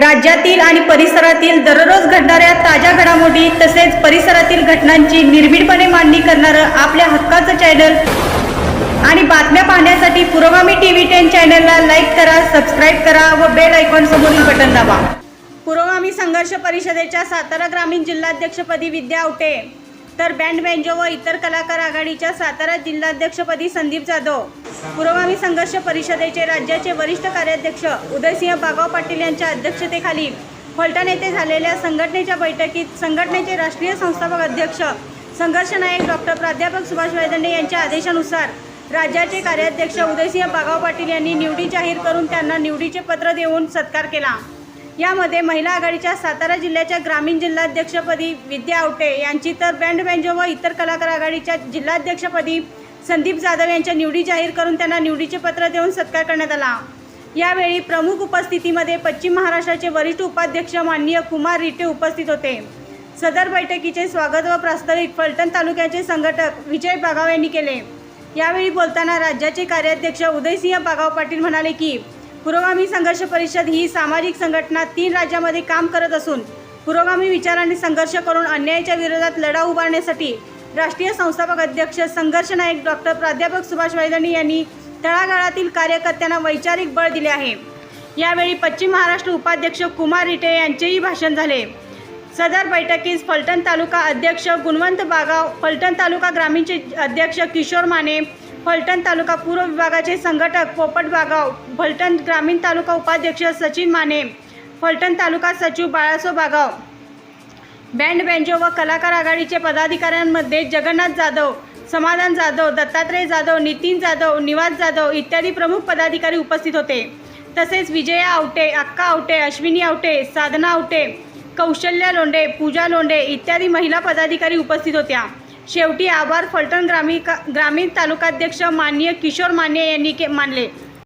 राज्यातील आणि परिसरातील दररोज घडणाऱ्या ताज्या घडामोडी तसेच परिसरातील घटनांची निर्भीडपणे मांडणी करणारं आपल्या हक्काचं चॅनल आणि बातम्या पाहण्यासाठी पुरोगामी टी व्ही टेन चॅनलला लाईक करा सबस्क्राईब करा व बेल आयकॉन समोरील बटन दाबा. पुरोगामी संघर्ष परिषदेच्या सातारा ग्रामीण जिल्हाध्यक्षपदी विद्या आवटे. तर बँड बँजो व इतर कलाकार आघाडीच्या सातारा जिल्हाध्यक्षपदी संदीप जाधव. पुरोगामी संघर्ष परिषदेचे राज्याचे वरिष्ठ कार्याध्यक्ष उदयसिंह बागाव पाटील यांच्या अध्यक्षतेखाली फलटण येथे झालेल्या संघटनेच्या बैठकीत संघटनेचे राष्ट्रीय संस्थापक अध्यक्ष संघर्ष नायक डॉक्टर प्राध्यापक सुभाष वैदंडे यांच्या आदेशानुसार राज्याचे कार्याध्यक्ष उदयसिंह बागाव पाटील यांनी निवडी जाहीर करून त्यांना निवडीचे पत्र देऊन सत्कार केला. यामध्ये महिला आघाडीच्या सातारा जिल्ह्याच्या ग्रामीण जिल्हाध्यक्षपदी विद्या आवटे यांची तर बँड बँजो व इतर कलाकार आघाडीच्या जिल्हाध्यक्षपदी संदीप जाधव यांच्या निवडी जाहीर करून त्यांना निवडीचे पत्र देऊन सत्कार करण्यात आला. यावेळी प्रमुख उपस्थितीमध्ये पश्चिम महाराष्ट्राचे वरिष्ठ उपाध्यक्ष माननीय कुमार रिटे उपस्थित होते. सदर बैठकीचे स्वागत व प्रास्ताविक फलटण तालुक्याचे संघटक विजय बागाव यांनी केले. यावेळी बोलताना राज्याचे कार्याध्यक्ष उदयसिंह बागाव पाटील म्हणाले की पुरोगामी संघर्ष परिषद ही सामाजिक संघटना तीन राज्यामध्ये काम करत असून पुरोगामी विचारांनी संघर्ष करून अन्यायाच्या विरोधात लढा उभारण्यासाठी राष्ट्रीय संस्थापक अध्यक्ष संघर्ष नायक डॉक्टर प्राध्यापक सुभाष वैदणी यांनी तळागाळातील कार्यकर्त्यांना वैचारिक बळ दिले आहे. यावेळी पश्चिम महाराष्ट्र उपाध्यक्ष कुमार रिटे यांचेही भाषण झाले. सदर बैठकीस फलटण तालुका अध्यक्ष गुणवंत बागाव फलटण तालुका ग्रामीणचे अध्यक्ष किशोर माने फलटण तालुका पूर्व विभागाचे संघटक पोपट बागाव फलटण ग्रामीण तालुका उपाध्यक्ष सचिन माने फलटण तालुका सचिव बाळासो बागाव. बँड बँजो व कलाकार आघाडीचे पदाधिकाऱ्यांमध्ये जगन्नाथ जाधव समाधान जाधव दत्तात्रय जाधव नितीन जाधव निवास जाधव इत्यादी प्रमुख पदाधिकारी उपस्थित होते. तसेच विजया आवटे अक्का आवटे अश्विनी आवटे साधना आवटे कौशल्या लोंढे पूजा लोंढे इत्यादी महिला पदाधिकारी उपस्थित होत्या. शेवटी आभार फलटण ग्रामीण ग्रामीण तालुकाध्यक्ष माननीय किशोर माने यांनी के मानले.